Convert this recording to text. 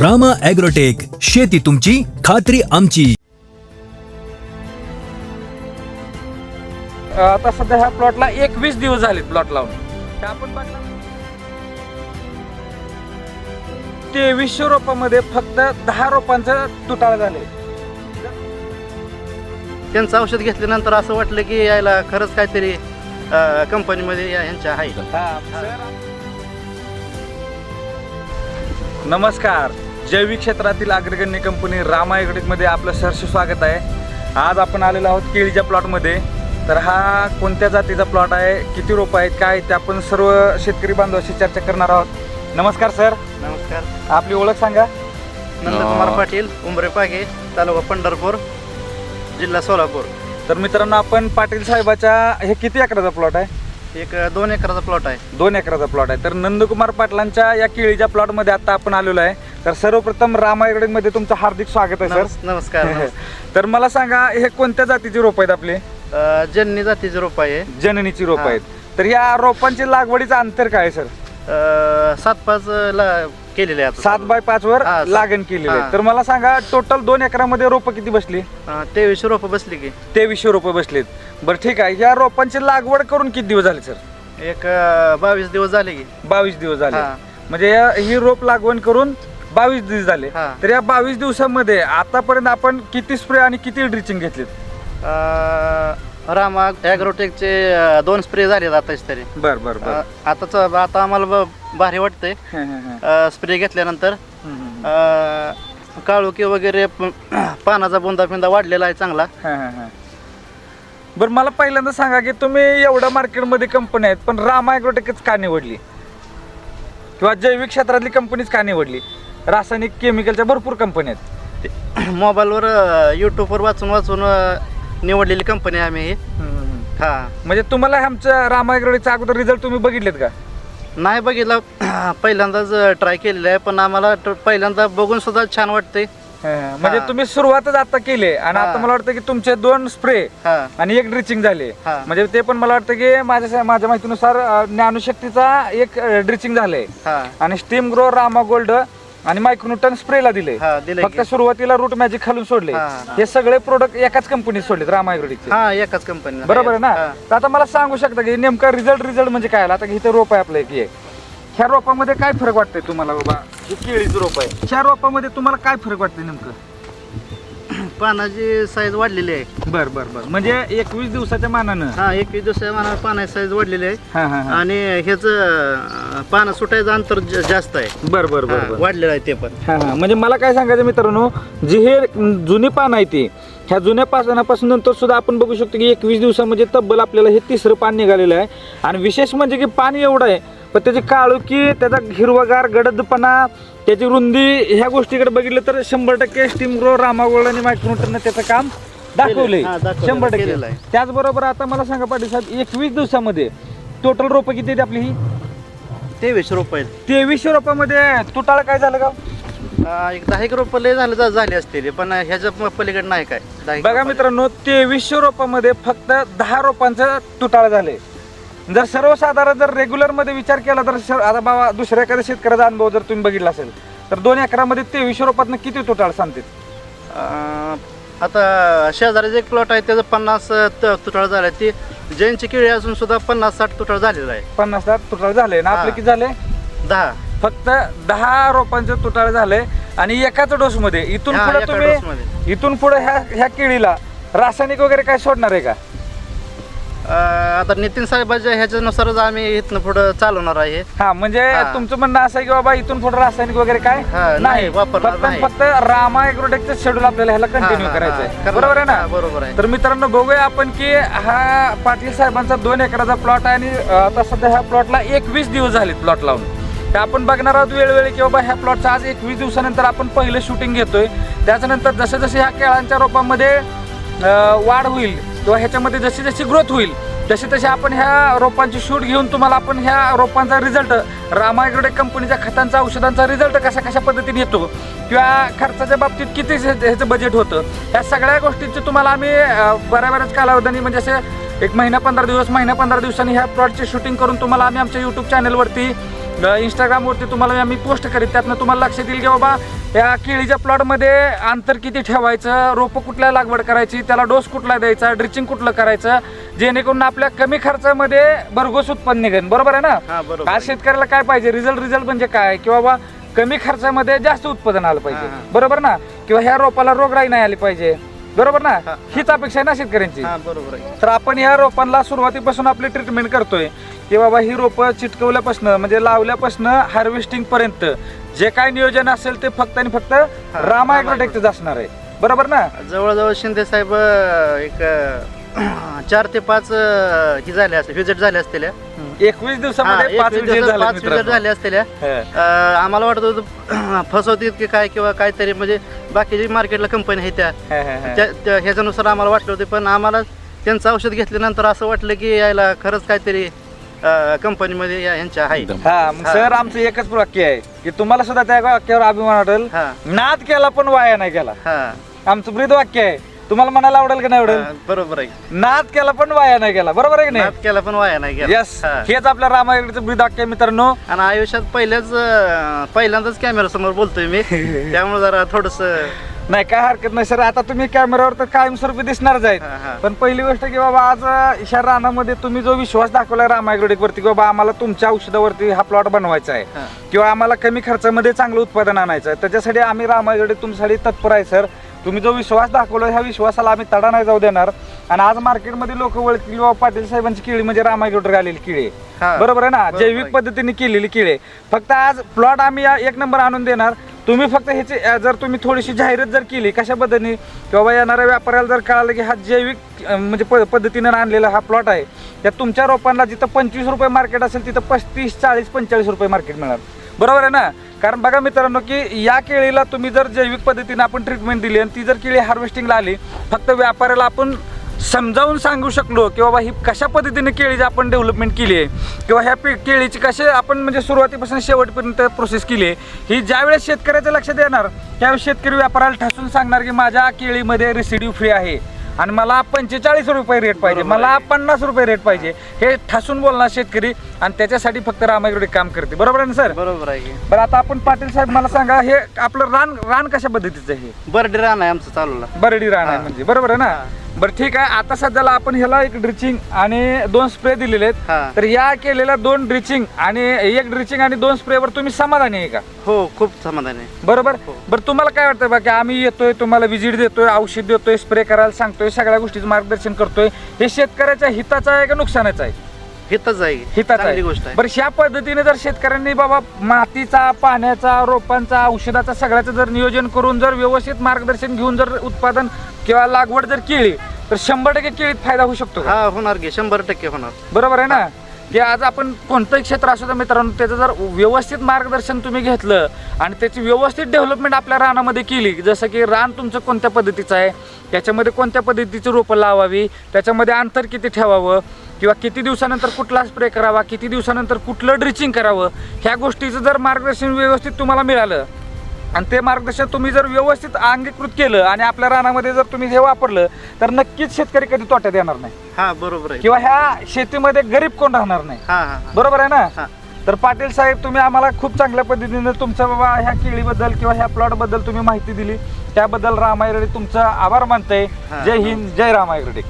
Rama agrotech शेती तुमची खात्री आमची. आता सध्या ह्या प्लॉटला एकवीस दिवस झाले प्लॉट लावून. आपण तेवीसशे रोपामध्ये फक्त दहा रोपांचं तुटाळ झाले. त्यांचं औषध घेतल्यानंतर असं वाटलं की यायला खरंच काहीतरी अं, कंपनीमध्ये या- यांच्या आहे. नमस्कार. जैविक क्षेत्रातील अग्रगण्य कंपनी रामा मध्ये आपलं सहर्ष स्वागत आहे. आज आपण आलेलो आहोत केळीच्या प्लॉटमध्ये. तर हा कोणत्या जातीचा प्लॉट आहे? किती रोप आहेत? काय ते आपण सर्व शेतकरी बांधवाशी चर्चा करणार आहोत. नमस्कार सर. नमस्कार. आपली ओळख सांगा. नंदकुमार पाटील उमरे पागे तालुका पंढरपूर जिल्हा सोलापूर. तर मित्रांनो आपण पाटील साहेबाच्या हे किती एकराचा प्लॉट आहे? एक दोन एकराचा प्लॉट आहे. दोन एकराचा प्लॉट आहे. तर नंदकुमार पाटलांच्या या केळीच्या प्लॉटमध्ये आता आपण आलेलो आहे. तर सर्वप्रथममध्ये तुमचं हार्दिक स्वागत आहे नमस- सर नमस्कार नमस्कार. तर मला सांगा हे कोणत्या जातीची रोप आहेत आपले? अं, जन्नी जातीचे रोप आहे. जननीची रोप हा. आहेत. तर या रोपांची लागवडीचं अंतर काय आहे सर? अं, सात पाच ला केलेले आहे. सात बाय पाच वर हा, सात. लागण केलेली आहे. हा. तर मला सांगा टोटल दोन एकरामध्ये रोपं किती बसली? अं, तेवीसशे रोप बसली की. तेवीसशे रुपये बसलेत. बरं ठीक आहे. या रोपांची लागवड करून किती दिवस झाले सर? एक अं, बावीस दिवस झाले की. बावीस दिवस झाले. हा. म्हणजे या- ही रोप लागवण करून बावीस दिवस झाले. हा. तर या बावीस दिवसामध्ये आतापर्यंत आपण किती स्प्रे आणि किती ड्रिचिंग घेतलीत? अं, रामा ॲग्रोटेकचे अं, दोन स्प्रे झालेत आताच तरी. बर बर बर. अं, आताच आता आम्हाला ब- भारी वाटतंय. हं, हं, हं. स्प्रे घेतल्यानंतर हं, हं, अं, काळोखी वगैरे प- पानाचा बुंदा फिंदा वाढलेला आहे चांगला. हं, हं, हं. बरं मला पहिल्यांदा सांगा की तुम्ही एवढ्या मार्केटमध्ये कंपनी आहेत पण रामा ॲग्रोटेकच का निवडली? किंवा जैविक क्षेत्रातली कंपनीच का निवडली? रासायनिक केमिकलच्या भरपूर कंपनी आहेत. ते मोबाईलवर अं, यूट्यूबवर वाचून वाचून अं, निवडलेली कंपनी आहे आम्ही ही. हं, म्हणजे तुम्हाला आमच्या रामा ॲग्रोटेकचा अगोदर रिझल्ट तुम्ही बघितलेत का? नाही बघितलं. पहिल्यांदाच ट्राय केलेलं आहे पण आम्हाला पहिल्यांदा बघून सुद्धा छान वाटतंय. हं, म्हणजे हा. तुम्ही सुरुवातच आता केली आणि हा. आता मला वाटतं की तुमचे दोन स्प्रे हा. आणि एक ड्रिचिंग झाले हा. म्हणजे ते पण मला वाटतं की माझ्या माझ्या माहितीनुसार अं, ज्ञानशक्तीचा एक ड्रिचिंग झालंय. हा. आणि स्टीम ग्रो रामा गोल्ड आणि मायक्रोन्यूटन स्प्रेला दिले. हा दिले फक्त सुरुवातीला रूट मॅजिक खालून सोडले. हा, सगळे प्रोडक्ट एकाच कंपनीत सोडलेत रामायग्रोडिकचे हा एकाच कंपनी बरोबर आहे ना? तर आता मला सांगू शकता की नेमका रिझल्ट रिझल्ट म्हणजे काय आला? आता की इथे रोप आहे आपलं एक हे. ह्या रोपामध्ये काय फरक वाटतंय तुम्हाला बाबा? ही केळीचं रोप आहे. ह्या रोपामध्ये तुम्हाला काय फरक वाटतंय नेमकं? पानाची साईज वाढलेली आहे. बर बर बर. म्हणजे एकवीस दिवसाच्या मानानं? हा एकवीस दिवसा मला पानाची साईज वाढलेली आहे. हा हा हा. आणि ह्याच पानं सुटायचं अंतर ज- जास्त आहे. बर बर बर हा, बर. वाढलेलं आहे ते पण. हा हा. म्हणजे मला काय सांगायचं मित्रांनो जी हे जुनी पान आहे ती ह्या जुन्या पानापासून नंतर सुद्धा आपण बघू शकतो की एकवीस दिवसामध्ये तब्बल आपल्याला हे तिसरं पान निघालेलं आहे. आणि विशेष म्हणजे की पान एवढं आहे पण त्याची काळुकी त्याचा हिरवगार गडदपणा त्याची रुंदी ह्या गोष्टीकडे बघितलं तर शंभर टक्के स्टीम ग्रो रामागोळ आणि मायक्रोटरनं त्याचं काम दाखवलंय, शंभर टक्के. त्याचबरोबर आता मला सांगा पाटील साहेब एकवीस दिवसामध्ये टोटल रोपं किती आहेत आपली ही? तेवीसशे रुपये आहेत. तेवीसशे रोपामध्ये तुटाळ काय झालं का एक दहा एक रुपये लय झाले झाले असतील. पण ह्याच्या पलीकडे नाही काय. दहा एक बघा. मित्रांनो तेवीसशे रोपामध्ये फक्त दहा रोपांचं तुटाळ झाले जर सर्वसाधारण जर रेग्युलरमध्ये विचार केला तर सर- आता बाबा दुसऱ्या एखाद्या शेतकऱ्याचा अनुभव जर तुम्ही बघितला असेल तर दोन एकरामध्ये तेवीसशे रोपातनं किती तुटाळ सांगते अं, आता शेजारीचे एक प्लॉट आहे त्याचं पन्नास त- तुटाळ झालं ती जैनची केळी असून सुद्धा पन्नास साठ तुटाळ झालेलं आहे. पन्नास लाख तुटाळ झाले. ना आपले हा. किती झाले? दहा. फक्त दहा रोपांचं तुटाळ झाले. आणि एकाच डोस मध्ये इथून हा, पुढे एका तुम्ही डोसमध्ये. इथून पुढे ह्या ह्या केळीला रासायनिक वगैरे काय सोडणार आहे का? आता नितीन साहेबाच्या ह्याच्यानुसारच आम्ही इथनं पुढं चालवणार आहे हा म्हणजे हा. तुमचं म्हणणं असं आहे की बाबा इथून पुढे रासायनिक वगैरे काय हा, नाही, वापरणार फक्त नाही. फक्त रामा एग्रोटेकचं शेड्यूल आपल्याला ह्याला कंटिन्यू हा, हा, करायचं. आहे करणार. बरोबर आहे हा, ना बरोबर आहे तर मित्रांनो बघूया आपण की हा पाटील साहेबांचा दोन एकराचा प्लॉट आहे आणि अं, आता सध्या ह्या प्लॉटला एकवीस दिवस झाले प्लॉट लावून तर आपण बघणार आहोत वेळोवेळी की बाबा ह्या प्लॉटचा आज एकवीस दिवसानंतर आपण पहिलं शूटिंग घेतोय त्याच्यानंतर जसं जसं ह्या केळांच्या रोपांमध्ये अं, वाढ होईल किंवा ह्याच्यामध्ये जशी जशी ग्रोथ होईल तशी तशी आपण ह्या रोपांची शूट घेऊन तुम्हाला आपण ह्या रोपांचा रिझल्ट रामायग्रोटेक कंपनीच्या खतांचा औषधांचा रिझल्ट कशा कशा पद्धतीने येतो किंवा खर्चाच्या बाबतीत किती ह्याचं बजेट होतं ह्या सगळ्या गोष्टींची तुम्हाला आम्ही बऱ्या बऱ्याच कालावधीने म्हणजे असे एक महिना पंधरा दिवस महिना पंधरा दिवसांनी ह्या प्लॉटची शूटिंग करून तुम्हाला आम्ही आमच्या यूट्यूब चॅनलवरती इंस्टाग्रामवरती तुम्हाला मी पोस्ट करीत त्यातनं तुम्हाला लक्षात येईल की बाबा या केळीच्या प्लॉटमध्ये अंतर किती ठेवायचं रोपं कुठल्या लागवड करायची त्याला डोस कुठला द्यायचा ड्रिचिंग कुठलं करायचं जेणेकरून आपल्या कमी खर्चामध्ये भरघोस उत्पन्न निघेल. बरोबर आहे ना? हा आज शेतकऱ्याला काय पाहिजे? रिझल्ट रिझल्ट म्हणजे काय? की बाबा कमी खर्चामध्ये जास्त उत्पादन आलं पाहिजे. बरोबर ना? किंवा ह्या रोपाला रोगराई नाही आली पाहिजे. बरोबर ना. हीच अपेक्षा आहे ना शेतकऱ्यांची? हा बरोबर तर आपण ह्या रोपांना सुरुवातीपासून आपली ट्रीटमेंट करतोय. की बाबा ही रोपं चिटकवल्यापासून म्हणजे लावल्यापासून हार्वेस्टिंग पर्यंत जे काय नियोजन असेल ते फक्त आणि फक्त रामा ॲग्रोटेकच असणार आहे बरोबर ना जवळजवळ शिंदे साहेब एक अं, चार ते पाच अं, ही झाले असते व्हिजिट झाले असतील हा, एकवीस दिवसामध्ये एक पाच visit- विजय झाले पाच व्हिजिट मित्रांनो. झाले असतील हा. अं, आम्हाला वाटत होतं फसवतील की काय किंवा काहीतरी म्हणजे बाकीची मार्केटला कंपनी आहे त्या हा, हा, हा. त्या- त्या- ह्याच्यानुसार आम्हाला वाटलं होतं पण आम्हाला त्यांचं औषध घेतल्यानंतर असं वाटलं की यायला खरंच काहीतरी कंपनीमध्ये यांच्या आहे. हा मग हा. सर आमचं एकच वाक्य आहे की तुम्हाला सुद्धा त्या वाक्यावर अभिमान वाटेल. हा. नाद केला पण वाया नाही केला हा. आमचं ब्रीद वाक्य आहे. तुम्हाला म्हणायला आवडेल का नाही आवडेल? हा, बरोबर आहे. नाद केला पण वाया नाही केला बरोबर आहे की नाही? नाद केला पण वाया नाही गेला. यस हा. हेच आपल्या रामायणाचं ब्रीद वाक्य आहे मित्रांनो. आणि आयुष्यात पहिल्याच अं, पहिल्यांदाच कॅमेरा समोर बोलतोय मी. त्यामुळे जरा थोडस नाही काय हरकत नाही सर आता तुम्ही कॅमेऱ्यावर तर कायमस्वरूपी दिसणारच हा, हा. पण पहिली गोष्ट की बाबा आज अं, ह्या रानामध्ये तुम्ही जो विश्वास दाखवला रामायग्रोडिक वरती की बाबा आम्हाला तुमच्या औषधावरती हा प्लॉट बनवायचा आहे. किंवा आम्हाला कमी खर्चामध्ये चांगलं उत्पादन आणायचं आहे त्याच्यासाठी आम्ही रामायग्रोडिक तुमच्यासाठी तत्पर आहे सर तुम्ही जो विश्वास दाखवला ह्या विश्वासाला आम्ही तडा नाही जाऊ देणार आणि आज मार्केटमध्ये लोक ओळखतील बाबा पाटील साहेबांची केळी म्हणजे रामायग्रोडिक आलेली केळी आहे. हा. बरोबर आहे ना बरोबर जैविक. पद्धतीने केलेली केळी आहे. फक्त आज प्लॉट आम्ही या एक नंबर आणून देणार तुम्ही फक्त ह्याची जर तुम्ही थोडीशी जाहिरात जर केली कशा पद्धतीने? किंवा येणाऱ्या व्यापाऱ्याला जर कळालं की हा जैविक म्हणजे प- पद्धतीनं आणलेला हा प्लॉट आहे त्यात तुमच्या रोपांना जिथं पंचवीस रुपये मार्केट असेल तिथं पस्तीस चाळीस पंचेचाळीस रुपये मार्केट मिळणार. बरोबर आहे ना? कारण बघा मित्रांनो की या केळीला तुम्ही जर जैविक पद्धतीने आपण ट्रीटमेंट दिली आणि ती जर केळी हार्वेस्टिंगला आली फक्त व्यापाऱ्याला आपण समजावून सांगू शकलो की बाबा ही कशा पद्धतीने केळीची आपण डेव्हलपमेंट केली आहे? किंवा ह्या पी केळीची कसे आपण म्हणजे सुरुवातीपासून शेवटपर्यंत प्रोसेस केली आहे? ही ज्यावेळेस शेतकऱ्याच्या लक्षात येणार त्यावेळेस शेतकरी व्यापाऱ्याला ठसून सांगणार की माझ्या केळीमध्ये रेसिड्यू फ्री आहे. आणि मला पंचेचाळीस रुपये रेट पाहिजे मला. पन्नास रुपये रेट पाहिजे. हे ठसून बोलणार शेतकरी आणि त्याच्यासाठी फक्त रामायगडे काम करते. बरोबर आहे ना सर? बरोबर आहे बरं आता आपण पाटील साहेब मला सांगा हे आपलं रान रान कशा पद्धतीचं आहे? हे बर्डे रान आहे आमचं चालूला. बरडी रान आहे. म्हणजे. बरोबर आहे ना? बरं ठीक आहे. आता सध्याला आपण ह्याला एक ड्रिचिंग आणि दोन स्प्रे दिलेले आहेत. तर या केलेल्या दोन ड्रिचिंग आणि एक ड्रिचिंग आणि दोन स्प्रेवर तुम्ही समाधानी आहे का? हो खूप समाधान आहे. बरोबर? हो. बरं तुम्हाला काय वाटतं बा की आम्ही येतोय तुम्हाला विजिट देतोय औषध देतोय स्प्रे करायला सांगतोय सगळ्या गोष्टीचं मार्गदर्शन करतोय. हे शेतकऱ्याच्या हिताचं आहे का नुकसानाचं आहे? हितच आहे. हिताचं चांगली गोष्ट आहे. बरं ह्या पद्धतीने जर शेतकऱ्यांनी बाबा मातीचा पाण्याचा रोपांचा औषधाचा सगळ्याचं जर नियोजन करून जर व्यवस्थित मार्गदर्शन घेऊन जर उत्पादन किंवा लागवड जर केली तर शंभर टक्के केळीत फायदा होऊ शकतो का? हा होणार की. शंभर टक्के होणार. बरोबर आहे ना? की आज आपण कोणतंही क्षेत्र असू द्या मित्रांनो त्याचं जर व्यवस्थित मार्गदर्शन तुम्ही घेतलं आणि त्याची व्यवस्थित डेव्हलपमेंट आपल्या रानामध्ये केली जसं की रान तुमचं कोणत्या पद्धतीचं आहे त्याच्यामध्ये कोणत्या पद्धतीची रोपं लावावी त्याच्यामध्ये अंतर किती ठेवावं किंवा किती दिवसानंतर कुठला स्प्रे करावा किती दिवसानंतर कुठलं ड्रिचिंग करावं ह्या गोष्टीचं जर मार्गदर्शन व्यवस्थित तुम्हाला मिळालं आणि ते मार्गदर्शन तुम्ही जर व्यवस्थित अंगीकृत केलं आणि आपल्या रानामध्ये जर तुम्ही हे वापरलं तर नक्कीच शेतकरी कधी तोट्यात येणार नाही. हा बरोबर आहे. किंवा ह्या शेतीमध्ये गरीब कोण राहणार नाही. बरोबर आहे ना. तर पाटील साहेब तुम्ही आम्हाला खूप चांगल्या पद्धतीने तुमच्या बाबा ह्या केळीबद्दल किंवा ह्या प्लॉटबद्दल तुम्ही माहिती दिली. त्याबद्दल रामायगडे तुमचा आभार मानते. जय हिंद जय रामायगडे